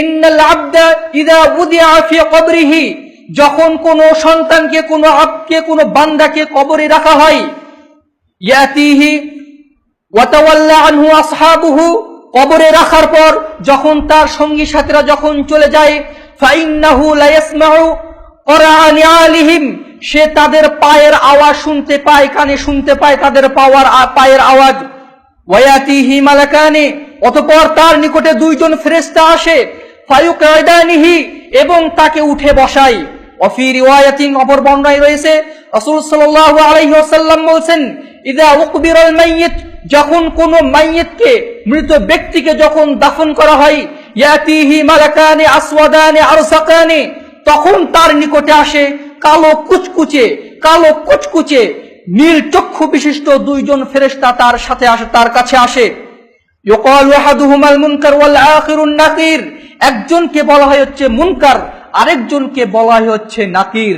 ইন্নাল আবদা ফি কবরিহি। যখন কোন সন্তানকে, কোন আবকে, কোন বান্দাকে কবরে রাখা হয়, ইয়াতিহি আনহু আসহাবুহু কবরে রাখার পর যখন তার সঙ্গী সাথীরা যখন চলে যায়, ফাইন্নাহু আলিহিম। সে তাদের পায়ের আওয়াজ শুনতে পায়, কানে শুনতে পায় তাদের পাওয়ার, পায়ের আওয়াজ। ওয়ায়াতিহি মালাকানি অতঃপর তার নিকটে দুইজন ফেরেশতা আসে, ফায়ুকায়দানিহি, এবং তাকে উঠে বসাই অফি রিওয়ায়াতিন অপর বর্ণনায় রয়েছে, রাসূল সাল্লাল্লাহু আলাইহি ওয়াসাল্লাম বলছেন, ইদা উকবিরাল মাইয়িত, যখন কোন মাইয়িতকে, মৃত ব্যক্তিকে যখন দাফন করা হয়, ইয়াতিহি মালাকানি আসওয়াদানি আরসাকানি, তখন তার নিকটে আসে কালো কুচকুচে কালো কুচকুচে, নীল চক্ষু বিশিষ্ট দুইজন ফেরেশতা তার সাথে আসে, তার কাছে আসে। ইউকালু আহাদুহুমাল মুনকার ওয়াল আখিরুন নাকির। একজনকে বলা হয় হচ্ছে মুনকার, আরেকজনকে বলা হয় হচ্ছে নাকির।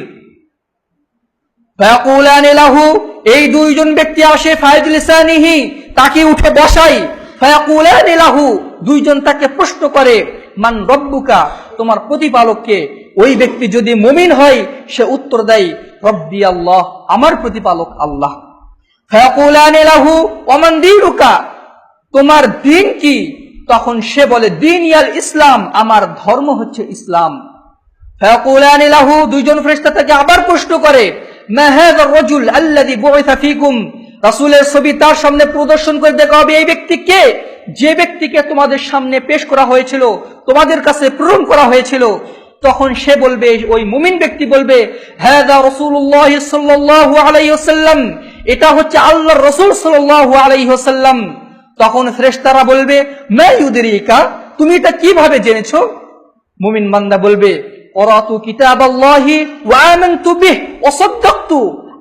ফায়াকুলানি লাহু, এই দুইজন ব্যক্তি আসে ফায়দ লিসানিহি, তাকে উঠে বসাই। ফায়াকুলানি লাহু, দুইজন তাকে প্রশ্ন করে, মান রব্বুকা? তোমার প্রতিপালককে। ওই ব্যক্তি যদি মুমিন হয়, সে উত্তর দেয়, রব্বি আল্লাহ, আমার প্রতিপালক আল্লাহ। ফায়াকুলানি লাহু, ওমান দীনুকা? তোমার দিন কি? তখন সে বলে, দিন ইয়াল ইসলাম, আমার ধর্ম হচ্ছে ইসলাম। লাহু, দুইজন ফেরেশতা তাকে আবার প্রশ্ন করে রাজুল বুইসা ফীকুম? রাসূলের ছবি তার সামনে প্রদর্শন করে দেখা হবে, এই ব্যক্তি কে? যে ব্যক্তিকে তোমাদের সামনে পেশ করা হয়েছিল, তোমাদের কাছে প্রেরণ করা হয়েছিল। তখন সে বলবে, ওই মুমিন ব্যক্তি বলবে, হাযা রাসূলুল্লাহ সাল্লাল্লাহু আলাইহি ওয়াসাল্লাম, এটা হচ্ছে আল্লাহর রাসূল সাল্লাল্লাহু আলাইহি ওয়াসাল্লাম। তখন ফেরেশতারা বলবে, মা তুমি এটা কীভাবে জেনেছো? মুমিন বান্দা বলবে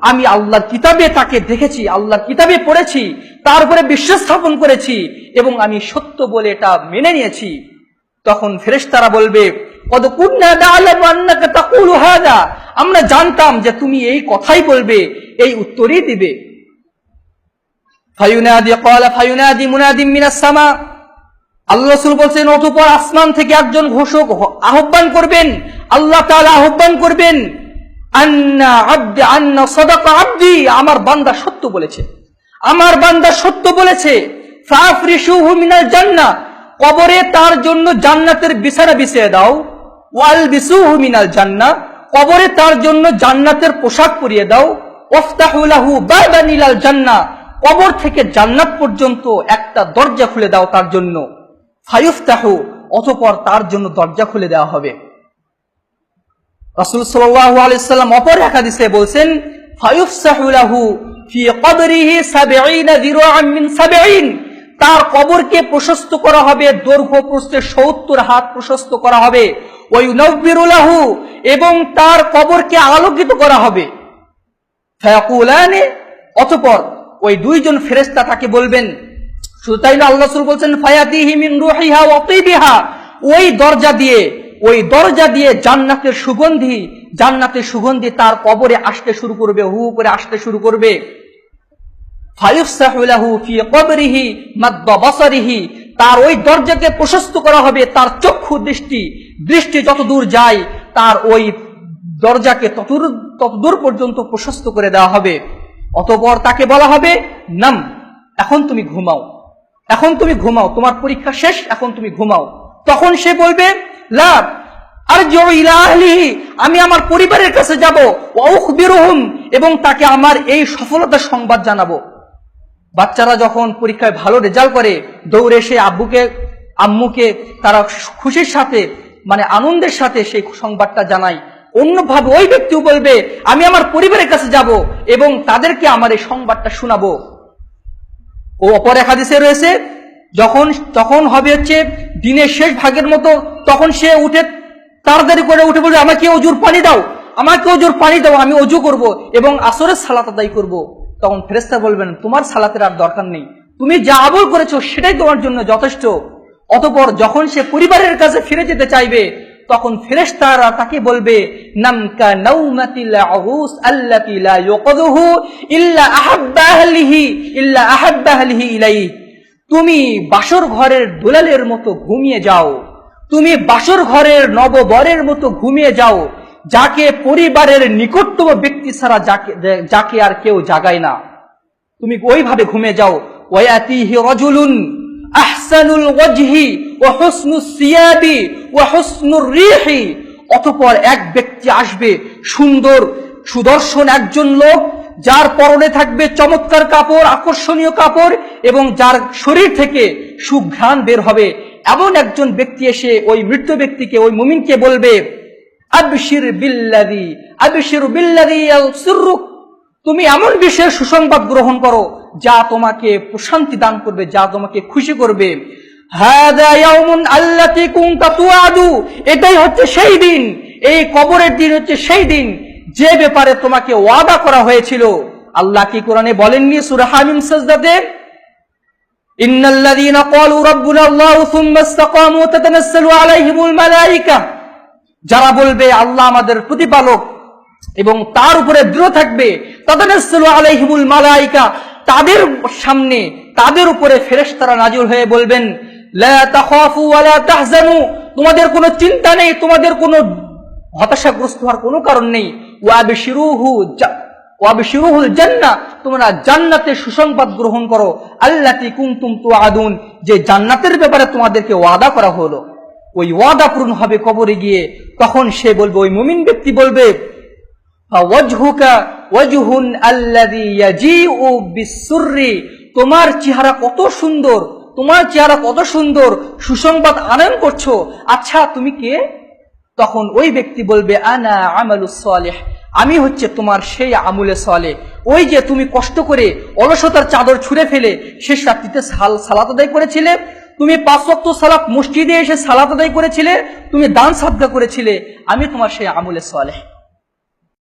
আমি আল্লাহর কিতাবে তাকে দেখেছি, আল্লাহর কিতাবে পড়েছি তারপরে বিশ্বাস স্থাপন করেছি এবং আমি সত্য বলে এটা মেনে নিয়েছি। তখন ফেরেশতারা বলবে আমরা জানতাম যে তুমি এই কথাই বলবে, এই উত্তরই দিবে। ফায়ুনাদি, ক্বালা ফায়ুনাদি মুনাদিম মিনাস সামা। আল্লাহ রসুল বলছেন অতঃপর আসমান থেকে একজন ঘোষক আহ্বান করবেন। আল্লাহ তাআলা আহ্বান করবেন, আন্না আব্দি, আন্না সদাকা আব্দি। আমার বান্দা সত্য বলেছে। আমার বান্দা সত্য বলেছে ফাফরিশুহু মিনাল জান্নাহ কবরে তার জন্য জান্নাতের বিছানা বিছিয়ে দাও। ওয়াল বিসুহু মিনাল জান্নাহ কবরে তার জন্য জান্নাতের পোশাক পরিয়ে দাও। ওয়াফতাহু লাহু বাবান জান্নাহ কবর থেকে জান্নাত পর্যন্ত একটা দরজা খুলে দাও তার জন্য। ফায়ুফতাহু, অতপর তার জন্য দরজা খুলে দেওয়া হবে। রাসূল সাল্লাল্লাহু আলাইহি সাল্লাম অপর এক হাদিসে বলছেন ফায়ুফসাহু লাহু ফি কবরিহি 70 দিরআন মিন 70 তার কবরকে প্রশস্ত করা হবে, দৈর্ঘ্য প্রস্থে 70 হাত প্রশস্ত করা হবে। ওয়ায়ুনাব্বিরু লাহু, এবং তার কবরকে আলোকিত করা হবে। অতপর ওই দুইজন ফেরেশতা তাকে বলবেন, শুধু তাই আল্লাহ বলছেন ওই দরজা দিয়ে, ওই দরজা দিয়ে জান্নাতের সুগন্ধি জান্নাতের সুগন্ধি তার কবরে আসতে শুরু করবে, হু করে আসতে শুরু করবে। তার ওই দরজাকে প্রশস্ত করা হবে, তার চক্ষু দৃষ্টি দৃষ্টি যত দূর যায়, তার ওই দরজাকে ততদূর ততদূর পর্যন্ত প্রশস্ত করে দেওয়া হবে। অতঃপর তাকে বলা হবে, নাম, এখন তুমি ঘুমাও। এখন তুমি ঘুমাও, তোমার পরীক্ষা শেষ, এখন তুমি ঘুমাও। তখন সে বলবে লাভ আর আমি আমার পরিবারের কাছে যাব ওয়াউখবিরুহুম এবং তাকে আমার এই সফলতার সংবাদ জানাব। বাচ্চারা যখন পরীক্ষায় ভালো রেজাল্ট করে, দৌড়ে সে আব্বুকে, আম্মুকে তারা খুশির সাথে মানে আনন্দের সাথে সেই সংবাদটা জানায়। অন্যভাবে ওই ব্যক্তিও বলবে, আমি আমার পরিবারের কাছে যাব এবং তাদেরকে আমার এই সংবাদটা শোনাবো। ও অপর এক হাদিসে রয়েছে, যখন, তখন হবে হচ্ছে দিনের শেষ ভাগের মতো, তখন সে উঠে তাড়াতাড়ি করে উঠে বলবে, আমাকে অজুর পানি দাও, আমাকে অজুর পানি দাও, আমি অজু করব এবং আসরের সালাত আদায় করব। তখন ফেরেস্তা বলবেন, তোমার সালাতের আর দরকার নেই। তুমি যা আমল করেছ সেটাই তোমার জন্য যথেষ্ট। অতপর যখন সে পরিবারের কাছে ফিরে যেতে চাইবে তখন ফেরেশতারা তাকে বলবে, নামকা নাউমাতিল আগুস আল্লাতি লা ইউকযুহু ইল্লা আহাব্বা আহলিহি, ইল্লা আহাব্বা আহলিহি ইলাইহি। তুমি বাসর ঘরের দোলালের মতো ঘুমিয়ে যাও। তুমি বাসর ঘরের নববরের মতো ঘুমিয়ে যাও, যাকে পরিবারের নিকটতম ব্যক্তি ছাড়া যাকে যাকে আর কেউ জাগায় না। তুমি ওইভাবে ঘুমে যাও। ওয়াতিহি রাজুলুন আহসানুল ওয়াজহি ওয়া হুসনুস সিয়াবি ওয়া হুসনুর রিহি। অতঃপর এক ব্যক্তি আসবে, সুন্দর সুদর্শন একজন লোক, যার পরনে থাকবে চমৎকার কাপড়, আকর্ষণীয় কাপড়, এবং যার শরীর থেকে সুঘ্রাণ বের হবে। এমন একজন ব্যক্তি এসে ওই মৃত ব্যক্তিকে, ওই মুমিনকে বলবে, আবশির বিল্লাদি আবশির বিল্লাদি ইয়াসুররুক তুমি এমন বিষয়ের সুসংবাদ গ্রহণ করো যা তোমাকে প্রশান্তি দান করবে, যা তোমাকে খুশি করবে। এটাই হচ্ছে সেই দিন, এই কবরের দিন হচ্ছে সেই দিন, যে ব্যাপারে তোমাকে ওয়াদা করা হয়েছিল। আল্লাহ কি কোরআনে বলেননি সূরা হামিম সাজদাতে? ইন্নাল্লাযীনা ক্বালু রাব্বুনা আল্লাহু সুম্মা ইসতাকামু তাতানাসসালু আলাইহিমুল মালায়েকা যারা বলবে, আল্লাহ আমাদের প্রতিপালক এবং তার উপরে দৃঢ় থাকবে। আলাইহিমুল মালাইকা, তাদের সামনে, তাদের উপরে ফেরেশতারা নাজিল হয়ে বলবেন তোমাদের কোনো চিন্তা নেই, তোমাদের কোনো হতাশাগ্রস্ত হওয়ার কোনো কারণ নেই। তোমরা জান্নাতের সুসংবাদ গ্রহণ করো। আল্লাতি কুনতুম তুআদুন, যে জান্নাতের ব্যাপারে তোমাদেরকে ওয়াদা করা হলো। ওই ওয়াদা পূরণ হবে কবরে গিয়ে। তখন সে বলবে, ওই মুমিন ব্যক্তি বলবে তোমার চেহারা কত সুন্দর, তোমার চেহারা কত সুন্দর, সুসংবাদ আনয়ন করছ। আচ্ছা তুমি কে? তখন ওই ব্যক্তি বলবে, আনা আমালুস সালেহ। আমি হচ্ছে তোমার সেই আমুলে সলে ওই যে তুমি কষ্ট করে অলসতার চাদর ছুঁড়ে ফেলে শেষ রাত্রিতে সাল, সালাত আদায় করেছিলে, তুমি পাঁচ ওয়াক্ত সালাত মসজিদে এসে সালাত আদায় করেছিলে, তুমি দান সাদগা করেছিলে। আমি তোমার সেই আমুলে সলেহ।